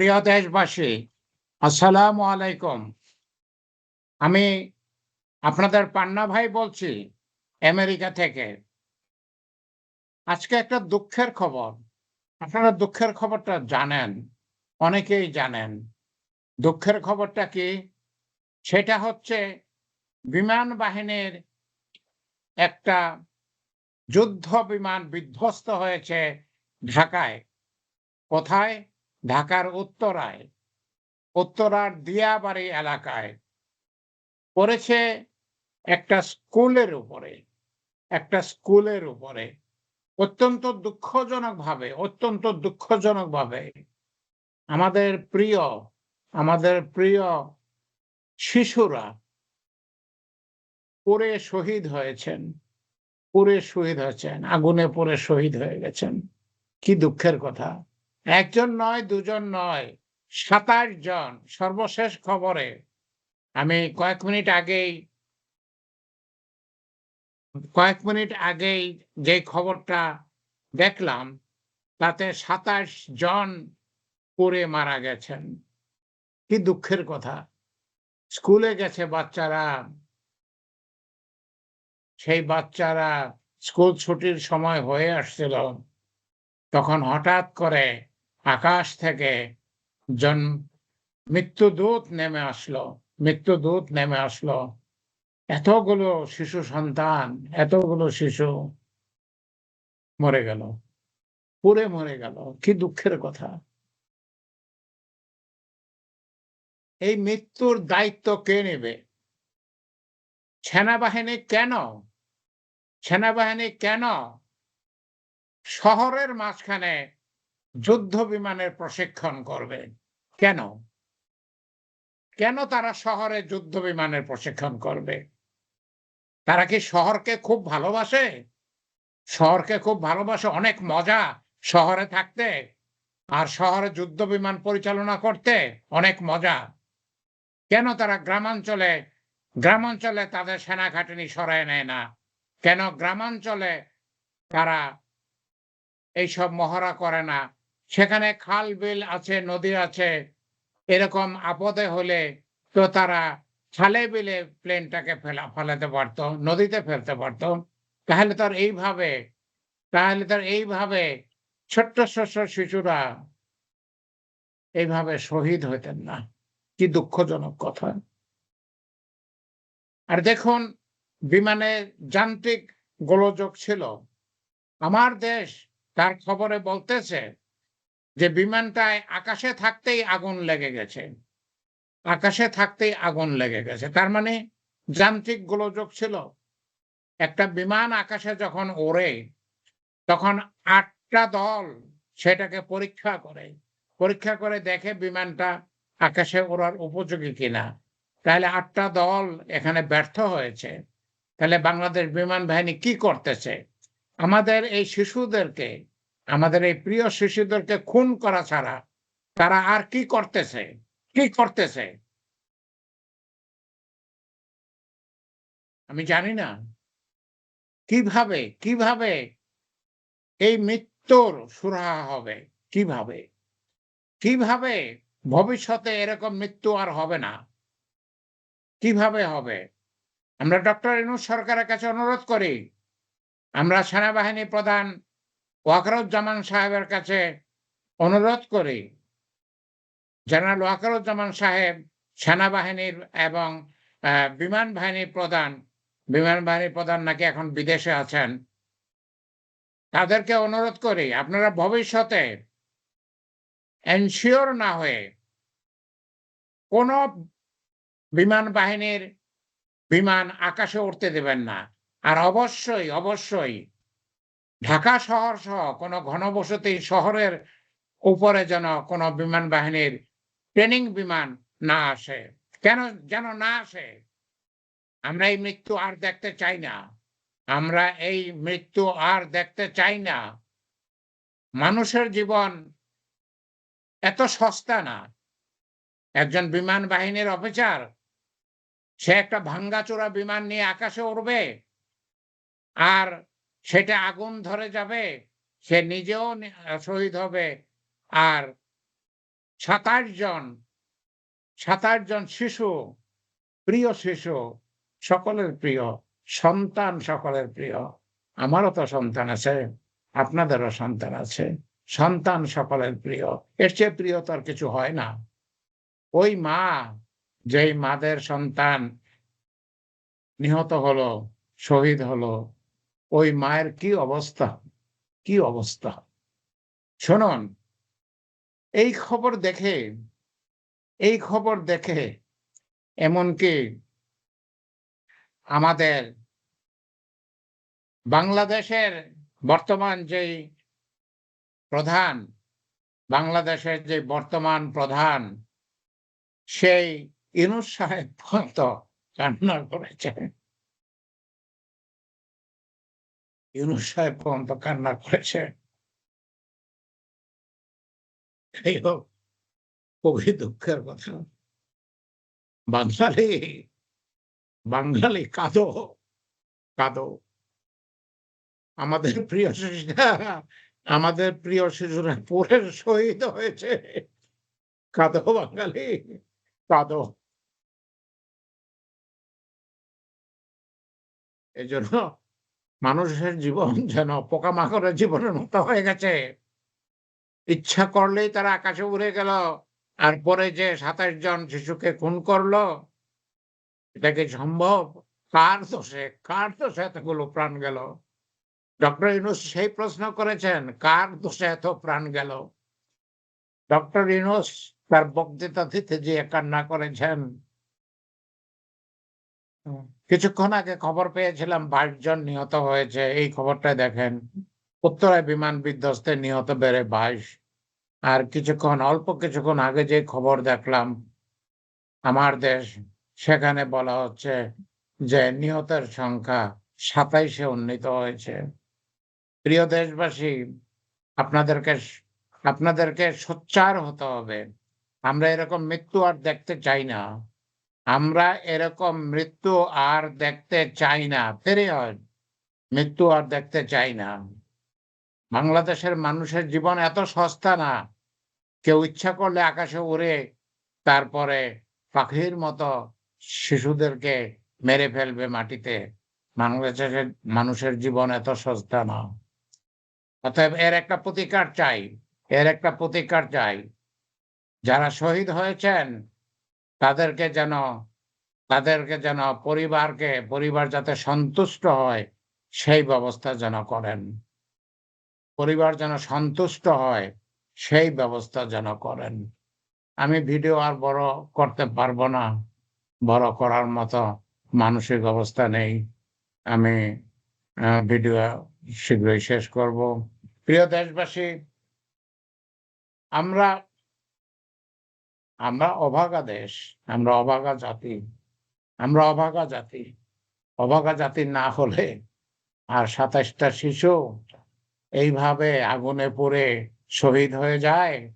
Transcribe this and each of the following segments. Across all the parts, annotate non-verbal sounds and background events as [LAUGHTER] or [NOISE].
প্রিয় দেশবাসী, আসসালামু আলাইকুম। আমি আপনাদের পান্না ভাই বলছি আমেরিকা থেকে। আজকে একটা দুঃখের খবর। আপনারা দুঃখের খবরটা জানেন, অনেকেই জানেন। দুঃখের খবরটা কি? সেটা হচ্ছে বিমান বাহিনীর একটা যুদ্ধ বিমান বিধ্বস্ত হয়েছে ঢাকায়। কোথায়? ঢাকার উত্তরায়, উত্তরার দিয়াবাড়ি এলাকায় পড়েছে একটা স্কুলের উপরে, একটা স্কুলের উপরে অত্যন্ত দুঃখজনক ভাবে অত্যন্ত দুঃখজনক ভাবে আমাদের প্রিয় আমাদের প্রিয় শিশুরা পুড়ে শহীদ হয়েছেন পুড়ে শহীদ হয়েছেন, আগুনে পড়ে শহীদ হয়ে গেছেন। কি দুঃখের কথা। একজন নয়, দুজন নয়, সাতাশ জন, সর্বশেষ খবরে। আমি কয়েক মিনিট আগেই, কয়েক মিনিট আগেই যে খবরটা দেখলাম, তাতে সাতাশ জন পড়ে মারা গেছেন। কি দুঃখের কথা। স্কুলে গেছে বাচ্চারা। সেই বাচ্চারা স্কুল ছুটির সময় হয়ে আসছিল। তখন হঠাৎ করে আকাশ থেকে জন, মৃত্যুদূত নেমে আসলো, মৃত্যুদূত নেমে আসলো। এতগুলো শিশু সন্তান, এতগুলো শিশু মরে গেল পুরে মরে গেল, কি দুঃখের কথা। এই মৃত্যুর দায়িত্ব কে নেবে? সেনাবাহিনী কেন? সেনাবাহিনী কেন? শহরের মাঝখানে যুদ্ধ বিমানের প্রশিক্ষণ করবে। কেন? কেন তারা শহরে যুদ্ধ বিমানের প্রশিক্ষণ করবে? তারা কি শহরকে খুব ভালোবাসে? শহরকে খুব ভালোবাসে, অনেক মজা শহরে থাকতে। আর শহরে যুদ্ধ বিমান পরিচালনা করতে অনেক মজা। কেন তারা গ্রামাঞ্চলে গ্রামাঞ্চলে তাদের সেনা ঘাটিনি সরায় নেয় না? কেন গ্রামাঞ্চলে তারা এইসব মহড়া করে না? সেখানে খাল, বিল আছে, নদী আছে। এরকম আপদে হলে তো তারা খালে, বিলে প্লেনটাকে ফেলা, ফেলাতে পারতো, নদীতে ফেলতে পারতো। তাহলে তার এইভাবে, তাহলে তার এইভাবে ছোট্ট ছোট্ট শিশুরা এইভাবে শহীদ হইতেন না। কি দুঃখজনক কথা। আর দেখুন, বিমানে যান্ত্রিক গোলযোগ ছিল। আমার দেশ তার খবরে বলতেছে যে বিমানটায় আকাশে থাকতেই আগুন লেগে গেছে। আকাশে থাকতেই আগুন লেগে গেছে। তার মানে যান্ত্রিক গোলযোগ ছিল। একটা বিমান আকাশে যখন ওড়ে, তখন আটটা দল সেটাকে পরীক্ষা করে। পরীক্ষা করে দেখে বিমানটা আকাশে ওড়ার উপযোগী কিনা। তাহলে আটটা দল এখানে ব্যর্থ হয়েছে। তাহলে বাংলাদেশ বিমান বাহিনী কি করতেছে? আমাদের এই শিশুদেরকে আমাদের এই প্রিয় শিশুদেরকে খুন করা ছাড়া তারা আর কি করতেছে? কি করতেছে? আমি জানি না। কীভাবে কীভাবে এই মৃত্যুর সুরাহা হবে? কীভাবে? কীভাবে ভবিষ্যতে এরকম মৃত্যু আর হবে না? কীভাবে হবে? আমরা ডক্টর ইনুস সরকারের কাছে অনুরোধ করি। আমরা সেনাবাহিনী প্রধান ওয়াকারুজ্জামান সাহেবের কাছে অনুরোধ করি, জেনারেল ওয়াকারুজ্জামান সাহেব সেনাবাহিনীর এবং বিমান বাহিনীর প্রধান, বিমান বাহিনীর প্রধান নাকি এখন বিদেশে আছেন, তাদেরকে অনুরোধ করি, আপনারা ভবিষ্যতে এনশিওর না হয়ে কোন বিমান বাহিনীর বিমান আকাশে উঠতে দেবেন না। আর অবশ্যই অবশ্যই ঢাকা শহর সহ কোনো ঘনবসতি শহরের উপরে যেন কোনো বিমান বাহিনীর ট্রেনিং বিমান না আসে। কেন যেন না আসে? আমরা এই মৃত্যু আর দেখতে চাই না। আমরা এই মৃত্যু আর দেখতে চাই না। মানুষের জীবন এত সস্তা না। একজন বিমান বাহিনীর অফিসার, সে একটা ভাঙ্গাচোরা বিমান নিয়ে আকাশে উড়বে। আর সেটা আগুন ধরে যাবে, সে নিজেও শহীদ হবে। আর সাতাশ জন সাতাশ জন শিশু, প্রিয় শিশু, সকলের প্রিয়, সন্তান সকলের প্রিয়, আমারও তো সন্তান আছে, আপনাদেরও সন্তান আছে, সন্তান সকলের প্রিয়। এর চেয়ে প্রিয় তো আর কিছু হয় না। ওই মা, যেই মাদের সন্তান নিহত হলো, শহীদ হলো ওই মায়ের কি অবস্থা? কি অবস্থা? শুনুন, এই খবর দেখে, এই খবর দেখে এমনকি আমাদের বাংলাদেশের বর্তমান যেই প্রধান, বাংলাদেশের যে বর্তমান প্রধান, সেই ইনুস সাহেব পর্যন্ত কান্না করেছে ইউনুস সাহেব পর্যন্ত কান্না করেছে। এই হোক দুঃখের কথা। বাঙালি বাঙালি কাঁদো কাঁদো। আমাদের প্রিয় শিশুরা, আমাদের প্রিয় শিশুরা পরে শহীদ হয়েছে। কাঁদো বাঙালি, কাঁদো। এই জন্য মানুষের জীবন [LAUGHS] যেন পোকামাকড়ের জীবনের মতো হয়ে গেছে। ইচ্ছা করলেই তারা আকাশে উড়ে গেল। আর পরে যে সাতাশ জন শিশুকে খুন করল, এটা কি সম্ভব? কার দোষে? কার দোষে এতগুলো প্রাণ গেল? ডক্টর ইউনুস সেই প্রশ্ন করেছেন, কার দোষে এত প্রাণ গেল? ডক্টর ইউনুস তার বক্তৃতা দিতে যে কান্না করেছেন। কিছুক্ষণ আগে খবর পেয়েছিলাম বাইশ জন নিহত হয়েছে। এই খবরটা দেখেন। উত্তরায় বিমান বিধ্বস্তে নিহত বেড়ে বাইশ। আর কিছুক্ষণ, অল্প কিছুক্ষণ আগে যে খবর দেখলাম, আমার দেশ, সেখানে বলা হচ্ছে যে নিহতের সংখ্যা সাতাইশে উন্নীত হয়েছে। প্রিয় দেশবাসী, আপনাদেরকে আপনাদেরকে সোচ্চার হতে হবে। আমরা এরকম মৃত্যু আর দেখতে চাই না। আমরা এরকম মৃত্যু আর দেখতে চাই না। পেরিয়ড মৃত্যু আর দেখতে চাই না। বাংলাদেশের মানুষের জীবন এত সস্তা না, কেউ ইচ্ছা করলে আকাশে উড়ে তারপরে পাখির মতো শিশুদেরকে মেরে ফেলবে মাটিতে। বাংলাদেশের মানুষের জীবন এত সস্তা না। অতএব এর একটা প্রতিকার চাই, এর একটা প্রতিকার চাই। যারা শহীদ হয়েছেন তাদেরকে যেন তাদেরকে যেন পরিবারকে, পরিবার যাতে সন্তুষ্ট হয়, সেই ব্যবস্থা যেন করেন। পরিবার যেন সন্তুষ্ট হয়, সেই ব্যবস্থা যেন করেন। আমি ভিডিও আর বড় করতে পারব না, বড় করার মতো মানসিক অবস্থা নেই। আমি ভিডিও শীঘ্রই শেষ করব। প্রিয় দেশবাসী, আমরা আমরা অভাগা দেশ, আমরা অভাগা জাতি, আমরা অভাগা জাতি। অভাগা জাতি না হলে আর সাতাশটা শিশু এইভাবে আগুনে পড়ে শহীদ হয়ে যায়।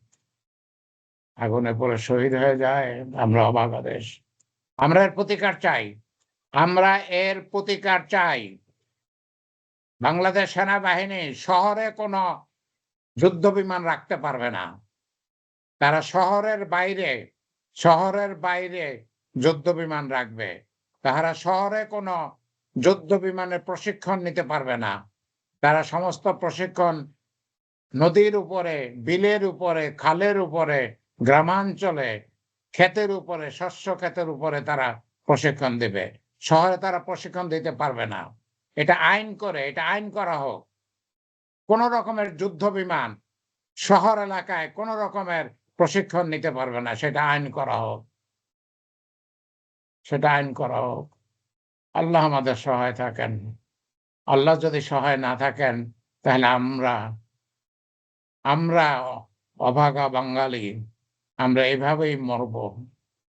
আগুনে পড়ে শহীদ হয়ে যায়, আমরা অভাগা দেশ। আমরা এর প্রতিকার চাই, আমরা এর প্রতিকার চাই। বাংলাদেশ সেনাবাহিনী শহরে কোনো যুদ্ধ বিমান রাখতে পারবে না। তারা শহরের বাইরে শহরের বাইরে যুদ্ধ বিমান রাখবে। তাহারা শহরে কোনো যুদ্ধ বিমানের প্রশিক্ষণ নিতে পারবে না। তারা সমস্ত প্রশিক্ষণ নদীর উপরে, বিলের উপরে, খালের উপরে, গ্রামাঞ্চলে, ক্ষেতের উপরে, শস্য ক্ষেতের উপরে তারা প্রশিক্ষণ দেবে। শহরে তারা প্রশিক্ষণ দিতে পারবে না। এটা আইন করে, এটা আইন করা হোক। কোন রকমের যুদ্ধ বিমান শহর এলাকায় কোন রকমের প্রশিক্ষণ নিতে পারবে না, সেটা আইন করা হোক। সেটা আইন করা হোক। আল্লাহ আমাদের সহায় থাকেন। আল্লাহ যদি সহায় না থাকেন, তাহলে আমরা আমরা অভাগা বাঙালি, আমরা এভাবেই মরব।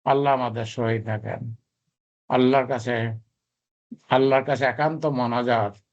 আল্লাহ আমাদের সহায় থাকেন। আল্লাহর কাছে আল্লাহর কাছে একান্ত মনাজাত।